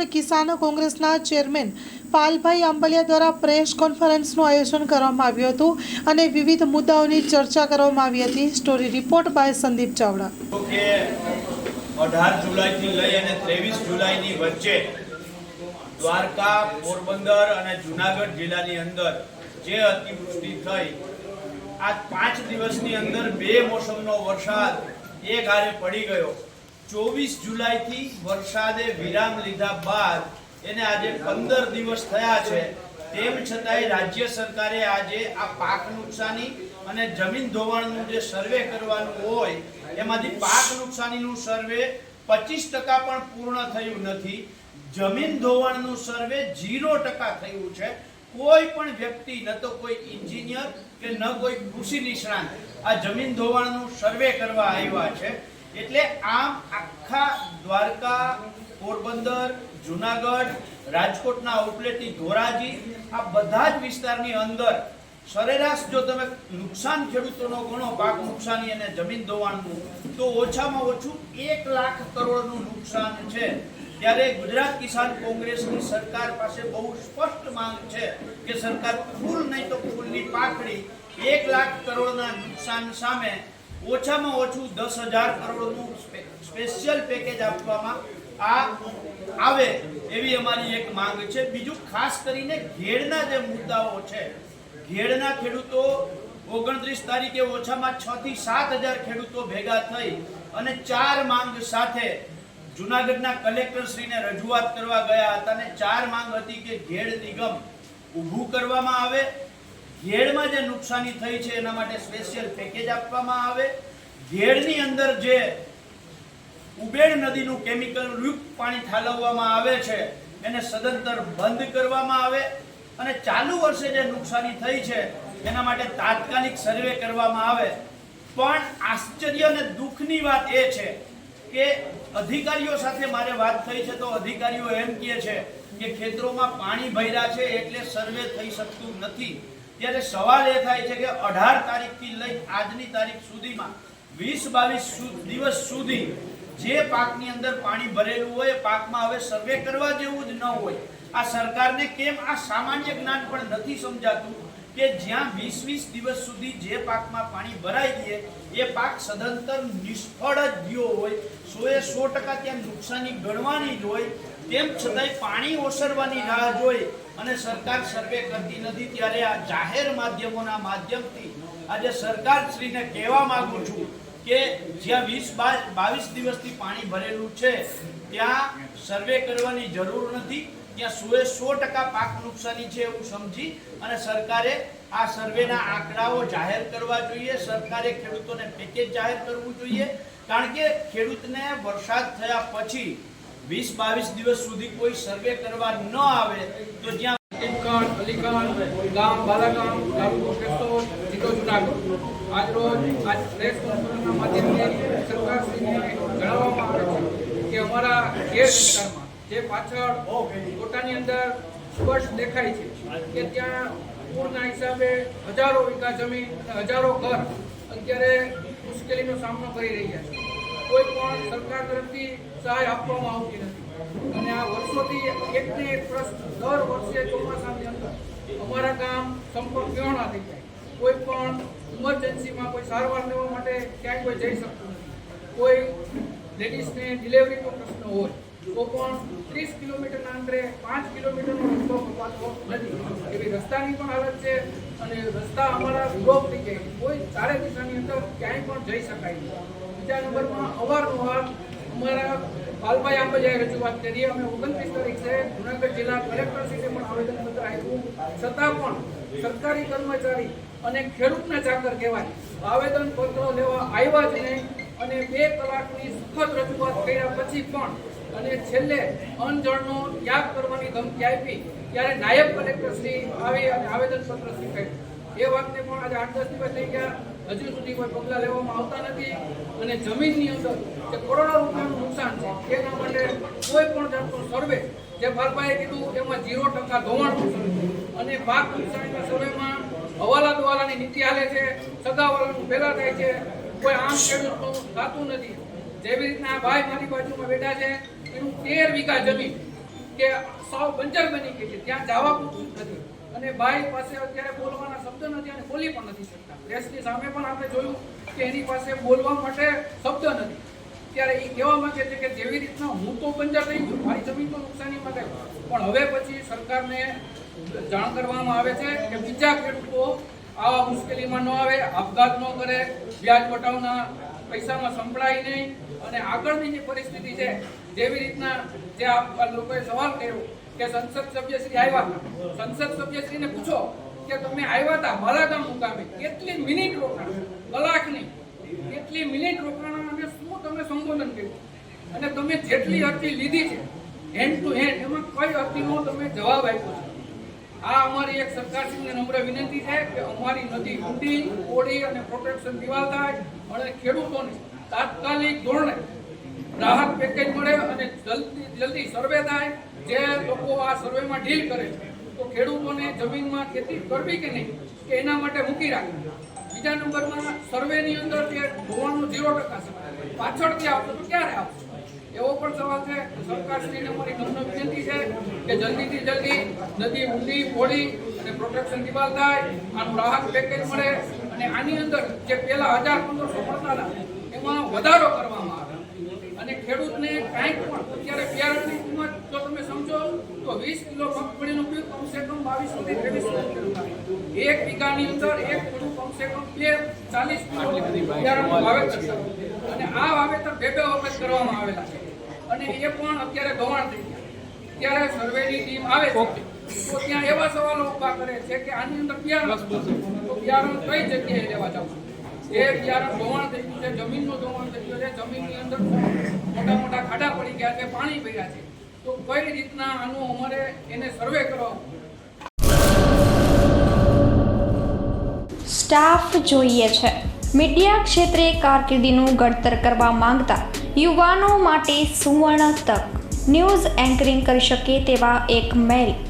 રાજકોટ કિસાન કોંગ્રેસના ચેરમેન પાલભાઈ આંબલિયા દ્વારા પ્રેસ કોન્ફરન્સનું આયોજન કરવામાં આવ્યું હતું અને વિવિધ મુદ્દાઓની ચર્ચા કરવામાં આવી હતી. Story report by Sandeep Chavda. અઢાર જુલાઈથી લઈ અને ત્રેવીસ જુલાઈની વચ્ચે દ્વારકા, પોરબંદર અને જુનાગઢ જિલ્લાની અંદર જે અતિવૃષ્ટિ થઈ આ પાંચ દિવસની અંદર બે મોસમનો વરસાદ એક હારે પડી ગયો. ચોવીસ જુલાઈથી વરસાદે વિરામ લીધા બાદ એને આજે પંદર દિવસ થયા છે. તેમ છતાંય રાજ્ય સરકારે આજે આ પાક નુકસાની અને જમીન ધોવાણનું જે સર્વે કરવાનું હોય, એમાંથી પાક નુકસાનીનું સર્વે પચીસ ટકા પણ પૂર્ણ થયું નથી. જમીન ધોવાણનું સર્વે ઝીરો ટકા થયું છે. કોઈ પણ વ્યક્તિ, ન તો કોઈ ઇન્જિનિયર કે ન કોઈ કૃષિ નિષ્ણાંત, આ જમીન ધોવાણનું સર્વે કરવા આવ્યા છે. એટલે આમ આખા દ્વારકા, પોરબંદર, જુનાગઢ, રાજકોટના આઉટલેટની ધોરાજી, આ બધા જ વિસ્તારની અંદર સરેરાશ જો તમે નુકસાન ખેડૂતોનો ગણો પાક નુકસાની અને જમીન ધોવાણનું તો ઓછામાં ઓછું એક લાખ કરોડનું નુકસાન છે. ત્યારે ગુજરાત કિસાન કોંગ્રેસની સરકાર પાસે બહુ સ્પષ્ટ માંગ છે કે સરકાર ફૂલ નહીં તો ફૂલની પાકડી એક લાખ કરોડના નુકસાન સામે ઓછામાં ઓછું દસ હજાર કરોડનું સ્પેશિયલ પેકેજ આપવામાં આ આવે એવી અમારી એક માંગ છે. બીજું, ખાસ કરીને ઘેડના જે મુદ્દાઓ છે, ઘેડના ખેડૂતો ઓગણત્રીસ તારીખે ઓછામાં છ થી સાત હજાર ખેડૂતો ભેગા થઈ અને ચાર માંગ સાથે જુનાગઢના કલેક્ટરશ્રીને રજૂઆત કરવા ગયા હતા અને ચાર માંગ હતી કે ઘેડ નિગમ ઊભું કરવામાં આવે. ઘેડમાં જે નુકસાની થઈ છે એના માટે સ્પેશિયલ પેકેજ આપવામાં આવે. ઘેડની અંદર જે ઉબેડ નદીનું કેમિકલ યુક્ત પાણી ઠાલવવામાં આવે છે, એને સદંતર બંધ કરવામાં આવે અને ચાલુ વર્ષે જે નુકસાની થઈ છે, એના માટે તાત્કાલિક સર્વે કરવામાં આવે. પણ આશ્ચર્ય અને દુઃખની વાત એ છે કે અધિકારીઓ સાથે મારે વાત થઈ છે તો અધિકારીઓ એમ કહે છે કે ખેતરોમાં પાણી ભર્યા છે એટલે સર્વે થઈ શકતું નથી. ત્યારે સવાલ એ થાય છે કે અઢાર તારીખથી લઈ આજની તારીખ સુધીમાં વીસ બાવીસ દિવસ સુધી જે પાકની અંદર પાણી ભરેલું હોય પાકમાં હવે સર્વે કરવા જેવું જ ન હોય. આ સરકારને કેમ આ સામાન્ય જ્ઞાન પણ નથી સમજાતું કે જ્યાં વીસ વીસ દિવસ સુધી જે પાકમાં પાણી ભરાઈ દે એ પાક સદંતર નિષ્ફળ જ ગયો હોય, સો એ સો ટકા ત્યાં નુકસાની ગણવાની જ હોય. તેમ છતાંય પાણી ઓસરવાની રાહ જોઈ અને સરકાર સર્વે કરતી નથી, ત્યારે આ જાહેર માધ્યમોના માધ્યમથી આજે સરકાર શ્રીને કહેવા માંગુ છું કે જ્યાં વીસ બાવીસ દિવસથી પાણી ભરેલું છે, ત્યાં સર્વે કરવાની જરૂર નથી, ત્યાં સોએ સો ટકા પાક નુકસાની છે એવું સમજી અને સરકારે આ સર્વેના આંકડાઓ જાહેર કરવા જોઈએ, સરકારે ખેડૂતોને પેકેજ જાહેર કરવું જોઈએ, કારણ કે ખેડૂતને વરસાદ થયા પછી વીસ બાવીસ દિવસ સુધી કોઈ સર્વે કરવા ન આવે તો જ્યાં કે અમારા ગેર વિસ્તારમાં, જે પાછળ કોટાની અંદર સ્પષ્ટ દેખાય છે કે ત્યાં પૂરના હિસાબે હજારો વીઘા જમીન હજારો ઘર અત્યારે મુશ્કેલીનો સામનો કરી રહ્યા છે. કોઈ પણ સરકાર તરફથી સહાય આપવામાં આવતી નથી. અને આ વર્ષોથી એકને એક પ્રશ્ન દર વર્ષે ચોમાસાની અંદર અમારા ગામ સંપર્ક વિહોણા થઈ જાય. કોઈ પણ ઇમરજન્સીમાં કોઈ સારવાર લેવા માટે ક્યાંય કોઈ જઈ શકતું નથી. કોઈ લેડીઝને ડિલિવરીનો પ્રશ્ન હોય, તો પણ ત્રીસ કિલોમીટરના અંતરે પાંચ કિલોમીટરનો રસ્તો કપાતો નથી. એવી રસ્તાની પણ હાલત છે અને રસ્તા અમારા બ્લોક થઈ જાય. કોઈ ચારે દિશાની અંદર ક્યાંય પણ જઈ શકાય બીજા નંબરમાં અવારનવાર અમારા પાલભાઈ આંબલિયાએ રજૂઆત કરીએ અમે ઓગણત્રીસ તારીખે જુનાગઢ જિલ્લા કલેક્ટરશ્રીને પણ આવેદનપત્ર આપ્યું. છતાં પણ સરકારી કર્મચારી અને ખેડૂતના ચાકર કહેવાય. આવેદનપત્રો લેવા આવ્યા જ નહીં અને બે કલાકની સુખદ રજૂઆત કર્યા પછી પણ અને છેલ્લે અનજળનો ત્યાગ કરવાની ધમકી આપી ત્યારે નાયબ કલેક્ટરશ્રી આવી અને આવેદનપત્ર સ્વીકાર્યું. એ વાતને પણ આજે આઠ દસ દિવસ થઈ ગયા. હજુ સુધી કોઈ પગલાં લેવામાં આવતા નથી. અને જમીનની અંદર જે કરોડો રૂપિયાનું નુકસાન છે, તેના માટે કોઈ પણ જાતનો સર્વે, જે ફાલભાઈએ કીધું, એમાં ઝીરો ટકા ધોવાણ અને પાક નુકસાનના સર્વેમાં હવાલા દવાલાની નીતિ હાલે છે સગાવાલાનું ભેગા થાય છે. કોઈ આમ ખેડૂતનું થતું નથી. જેવી રીતના આ ભાઈ મારી બાજુમાં બેઠા છે, એનું તેર વીઘા જમીન કે સાવ બંજર બની ગઈ છે. ત્યાં જવા પૂરતું નથી. અને ભાઈ પાસે અત્યારે બોલવાના શબ્દ નથી અને બોલી પણ નથી શકતા. પ્રેસની સામે પણ આપણે જોયું કે એની પાસે બોલવા માટે શબ્દ નથી. ત્યારે એ કહેવા માંગે છે કે જેવી રીતના હું તો બંજર થઈ ગયો, મારી જમીન તો નુકસાનીમાં ગઈ. પણ હવે પછી સરકારને જાણ કરવામાં આવે છે કે બીજા ખેડૂતો આવા મુશ્કેલીમાં ન આવે, આપઘાત ન કરે, વ્યાજ વટાવના પૈસામાં સંભળાય નહીં. અને આગળની જે પરિસ્થિતિ છે, જેવી રીતના જે લોકોએ સવાલ કર્યો કે સંસદ સભ્યશ્રી આવ્યા? સંસદ સભ્યશ્રીને પૂછો કે તમે આવ્યા હતા મારા ગામ મુકામે? કેટલી મિનિટ રોકાણ? કલાકની. કેટલી મિનિટ રોકાણ અને શું તમે સંબોધન કર્યું? અને તમે જેટલી અરજી લીધી છે હેન્ડ ટુ હેન્ડ એમાં કઈ અરજીનો તમે જવાબ આપ્યો છે? આ અમારી એક સરકારશ્રીને નમ્ર વિનંતી છે કે અમારી નદી ઊંડી ઓળી અને પ્રોટેક્શન દિવાલ થાય અને ખેડૂતોને તાત્કાલિક ધોરણે રાહત પેકેજ મળે અને જલ્દી જલ્દી સર્વે થાય, જે લોકો આ સર્વેમાં ડીલ કરે છે. તો ખેડૂતોને જમીનમાં ખેતી કરવી કે નહીં કે એના માટે મૂકી રાખવી બીજા નંબરમાં સર્વેની અંદર જે ધોવાનું ઝીરો ટકા છે. પાછળથી આવશે તો ક્યારે આવશે? એવો પણ સવાલ છે, સરકારશ્રીને મારી નમ્ર વિનંતી છે કે જલ્દીથી જલ્દી નદી ઊંડી હોળી અને પ્રોટેક્શન દિવાલ થાય, આનું રાહત પેકેજ મળે અને આની અંદર જે પેલા હજાર પંદરસો મળતા એમાં વધારો કરવામાં આવે. ખેડૂતને કાંઈક પણ અત્યારે બિયારણની કિંમત જો તમે સમજો તો વીસ કિલો મગફળીનો ઉપયોગ કમસે કમ બાવીસો થી ત્રેવીસ એક વીઘાની અંદર એક ખેડૂત કમસે કમ બે ચાલીસ કિલો બિયારણનું વાવેતર અને આ વાવેતર બે બે વખત કરવામાં આવેલા છે. અને એ પણ અત્યારે ધોવાણ થઈ ગયા. ત્યારે સર્વેની ટીમ આવે છે. તો ત્યાં એવા સવાલો ઊભા કરે છે કે આની અંદર બિયારણ તો બિયારણ કઈ જગ્યાએ લેવા જવું સ્ટાફ જોઈએ છે. મીડિયા ક્ષેત્રે કારકિર્દીનું ઘડતર કરવા માંગતા યુવાનો માટે સુવર્ણ તક. ન્યૂઝ એન્કરિંગ કરી શકે તેવા એક મેલ.